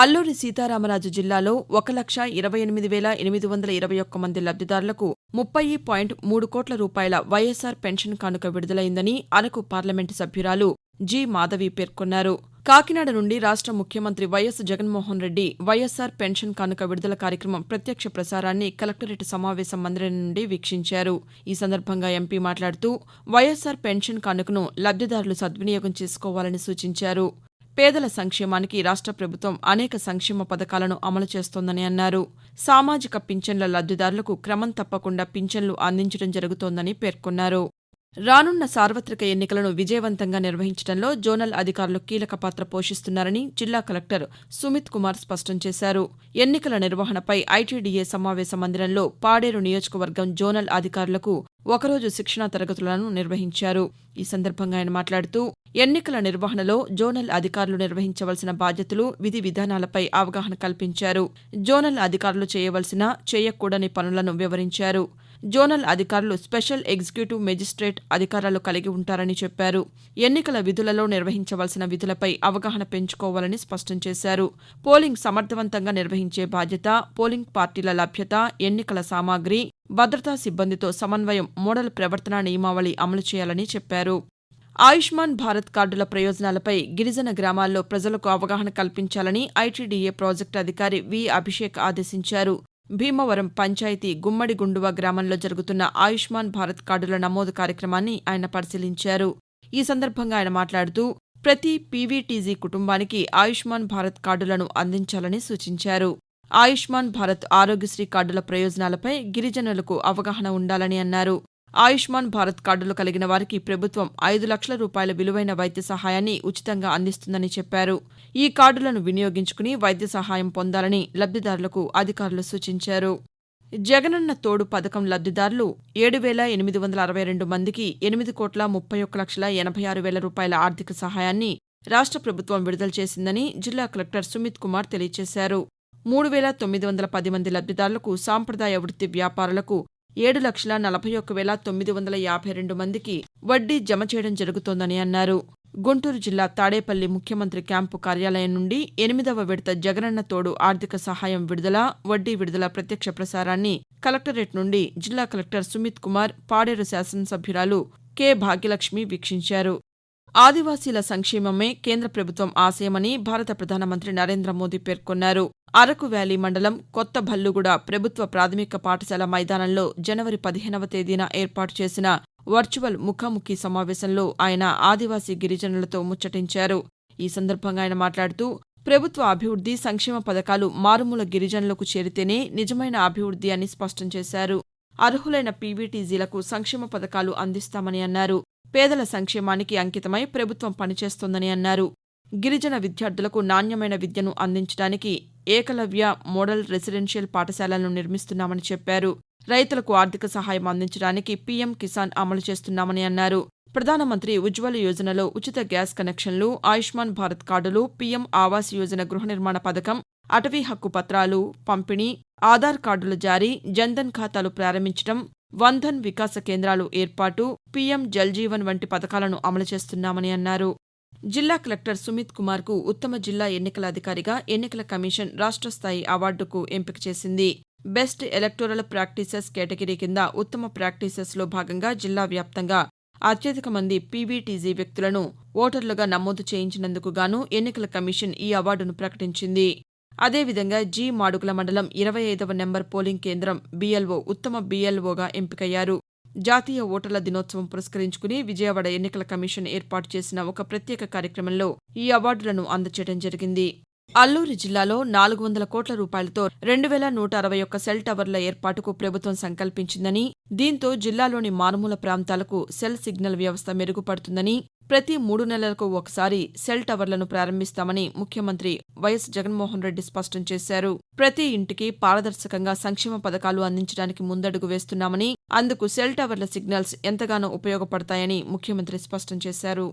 అల్లూరి సీతారామరాజు జిల్లాలో ఒక లక్ష ఇరవై ఎనిమిది వేల ఎనిమిది వందల ఇరవై ఒక్క మంది లబ్దిదారులకు ముప్పై పాయింట్ మూడు కోట్ల రూపాయల వైఎస్సార్ పెన్షన్ కానుక విడుదలైందని అరకు పార్లమెంటు సభ్యురాలు జి మాధవి పేర్కొన్నారు. కాకినాడ నుండి రాష్ట ముఖ్యమంత్రి YS Jaganmohan Reddy YSR pension కానుక విడుదల కార్యక్రమం ప్రత్యక్ష ప్రసారాన్ని కలెక్టరేట్ సమావేశ మందిరం నుండి వీక్షించారు. ఈ సందర్భంగా ఎంపీ మాట్లాడుతూ వైఎస్సార్ పెన్షన్ కానుకను లబ్దిదారులు సద్వినియోగం చేసుకోవాలని సూచించారు. పేదల సంక్షేమానికి రాష్ట ప్రభుత్వం అనేక సంక్షేమ పథకాలను అమలు చేస్తోందని అన్నారు. సామాజిక పింఛన్ల లబ్దిదారులకు క్రమం తప్పకుండా పింఛన్లు అందించడం జరుగుతోందని పేర్కొన్నారు. రానున్న సార్వత్రిక ఎన్నికలను విజయవంతంగా నిర్వహించడంలో జోనల్ అధికారులు కీలక పాత్ర పోషిస్తున్నారని జిల్లా కలెక్టర్ సుమిత్ కుమార్ స్పష్టం చేశారు. ఎన్నికల నిర్వహణపై ఐటీడీఏ సమావేశ మందిరంలో పాడేరు నియోజకవర్గం జోనల్ అధికారులకు ఒకరోజు శిక్షణా తరగతులను నిర్వహించారు. ఈ సందర్భంగా ఆయన మాట్లాడుతూ ఎన్నికల నిర్వహణలో జోనల్ అధికారులు నిర్వహించవలసిన బాధ్యతలు విధి విధానాలపై అవగాహన కల్పించారు. జోనల్ అధికారులు చేయవలసిన చేయకూడని పనులను వివరించారు. జోనల్ అధికారులు స్పెషల్ ఎగ్జిక్యూటివ్ మెజిస్ట్రేట్ అధికారాలు కలిగి ఉంటారని చెప్పారు. ఎన్నికల విధులలో నిర్వహించవలసిన విధులపై అవగాహన పెంచుకోవాలని స్పష్టం చేశారు. పోలింగ్ సమర్థవంతంగా నిర్వహించే బాధ్యత పోలింగ్ పార్టీల లభ్యత ఎన్నికల సామాగ్రి భద్రతా సిబ్బందితో సమన్వయం మోడల్ ప్రవర్తనా నియమావళి అమలు చేయాలని చెప్పారు. ఆయుష్మాన్ భారత్ కార్డుల ప్రయోజనాలపై గిరిజన గ్రామాల్లో ప్రజలకు అవగాహన కల్పించాలని ఐటీడీఏ ప్రాజెక్టు అధికారి వి అభిషేక్ ఆదేశించారు. భీమవరం పంచాయతీ గుమ్మడి గుండువ గ్రామంలో జరుగుతున్న ఆయుష్మాన్ భారత్ కార్డుల నమోదు కార్యక్రమాన్ని ఆయన పరిశీలించారు. ఈ సందర్భంగా ఆయన మాట్లాడుతూ ప్రతి పీవీటీజీ కుటుంబానికి ఆయుష్మాన్ భారత్ కార్డులను అందించాలని సూచించారు. ఆయుష్మాన్ భారత్ ఆరోగ్యశ్రీ కార్డుల ప్రయోజనాలపై గిరిజనులకు అవగాహన ఉండాలని అన్నారు. ఆయుష్మాన్ భారత్ కార్డులు కలిగిన వారికి ప్రభుత్వం ఐదు లక్షల రూపాయల విలువైన వైద్య సహాయాన్ని ఉచితంగా అందిస్తుందని చెప్పారు. ఈ కార్డులను వినియోగించుకుని వైద్య సహాయం పొందాలని లబ్దిదారులకు అధికారులు సూచించారు. జగనన్న తోడు పథకం లబ్దిదారులు ఏడు వేల ఎనిమిది వందల అరవై రెండు మందికి ఎనిమిది కోట్ల ముప్పై ఒక్క లక్షల ఎనభై ఆరు వేల రూపాయల ఆర్థిక సహాయాన్ని రాష్ట ప్రభుత్వం విడుదల చేసిందని జిల్లా కలెక్టర్ సుమిత్ కుమార్ తెలియజేశారు. మూడు వేల తొమ్మిది వందల పది మంది లబ్దిదారులకు సాంప్రదాయ వృత్తి వ్యాపారులకు ఏడు లక్షల నలభై ఒక్క వేల తొమ్మిది వందల యాభై రెండు మందికి వడ్డీ జమ చేయడం జరుగుతోందని అన్నారు. గుంటూరు జిల్లా తాడేపల్లి ముఖ్యమంత్రి క్యాంపు కార్యాలయం నుండి ఎనిమిదవ విడత జగనన్న తోడు ఆర్థిక సహాయం విడుదల వడ్డీ విడుదల ప్రత్యక్ష ప్రసారాన్ని కలెక్టరేట్ నుండి జిల్లా కలెక్టర్ సుమిత్ కుమార్ పాడేరు శాసనసభ్యురాలు కె భాగ్యలక్ష్మి వీక్షించారు. ఆదివాసీల సంక్షేమమే కేంద్ర ప్రభుత్వం ఆశయమని భారత ప్రధానమంత్రి నరేంద్ర మోదీ పేర్కొన్నారు. అరకు వ్యాలీ మండలం కొత్త భల్లుగూడ ప్రభుత్వ ప్రాథమిక పాఠశాల మైదానంలో జనవరి పదిహేనవ తేదీన ఏర్పాటు చేసిన వర్చువల్ ముఖాముఖి సమావేశంలో ఆయన ఆదివాసీ గిరిజనులతో ముచ్చటించారు. ఈ సందర్భంగా ఆయన మాట్లాడుతూ ప్రభుత్వ అభివృద్ది సంక్షేమ పథకాలు మారుమూల గిరిజనులకు చేరితేనే నిజమైన అభివృద్ది అని స్పష్టం చేశారు. అర్హులైన పీవీటీజీలకు సంక్షేమ పథకాలు అందిస్తామని అన్నారు. పేదల సంక్షేమానికి అంకితమై ప్రభుత్వం పనిచేస్తోందని అన్నారు. గిరిజన విద్యార్థులకు నాణ్యమైన విద్యను అందించడానికి ఏకలవ్య మోడల్ రెసిడెన్షియల్ పాఠశాలలను నిర్మిస్తున్నామని చెప్పారు. రైతులకు ఆర్థిక సహాయం అందించడానికి పీఎం కిసాన్ అమలు చేస్తున్నామని అన్నారు. ప్రధానమంత్రి ఉజ్వల యోజనలో ఉచిత గ్యాస్ కనెక్షన్లు ఆయుష్మాన్ భారత్ కార్డులు పీఎం ఆవాస్ యోజన గృహ నిర్మాణ పథకం అటవీ హక్కు పత్రాలు పంపిణీ ఆధార్ కార్డుల జారీ జన్ధన్ ఖాతాలు ప్రారంభించడం వంధన్ వికాస కేంద్రాలు ఏర్పాటు పీఎం జల్జీవన్ వంటి పథకాలను అమలు చేస్తున్నామని అన్నారు. జిల్లా కలెక్టర్ సుమిత్ కుమార్కు ఉత్తమ జిల్లా ఎన్నికల అధికారిగా ఎన్నికల కమిషన్ రాష్ట్ర స్థాయి అవార్డుకు ఎంపిక చేసింది. బెస్ట్ ఎలక్టోరల్ ప్రాక్టీసెస్ కేటగిరీ కింద ఉత్తమ ప్రాక్టీసెస్లో భాగంగా జిల్లా వ్యాప్తంగా అత్యధిక మంది పీవీటీజీ వ్యక్తులను ఓటర్లుగా నమోదు చేయించినందుకు గాను ఎన్నికల కమిషన్ ఈ అవార్డును ప్రకటించింది. అదేవిధంగా జీ మాడుగుల మండలం ఇరవై ఐదవ నెంబర్ పోలింగ్ కేంద్రం బీఎల్ఓ ఉత్తమ బీఎల్ఓగా ఎంపికయ్యారు. జాతీయ ఓటర్ల దినోత్సవం పురస్కరించుకుని విజయవాడ ఎన్నికల కమిషన్ ఏర్పాటు చేసిన ఒక ప్రత్యేక కార్యక్రమంలో ఈ అవార్డులను అందచేయడం జరిగింది. అల్లూరి జిల్లాలో నాలుగు వందల కోట్ల రూపాయలతో రెండు వేల నూట అరవై ఒక్క సెల్ టవర్ల ఏర్పాటుకు ప్రభుత్వం సంకల్పించిందని దీంతో జిల్లాలోని మారుమూల ప్రాంతాలకు సెల్ సిగ్నల్ వ్యవస్థ మెరుగుపడుతుందని ప్రతి మూడు నెలలకు ఒకసారి సెల్ టవర్లను ప్రారంభిస్తామని ముఖ్యమంత్రి వైఎస్ జగన్మోహన్ రెడ్డి స్పష్టం చేశారు. ప్రతి ఇంటికి పారదర్శకంగా సంక్షేమ పథకాలు అందించడానికి ముందడుగు వేస్తున్నామని అందుకు సెల్ టవర్ల సిగ్నల్స్ ఎంతగానో ఉపయోగపడతాయని ముఖ్యమంత్రి స్పష్టం చేశారు.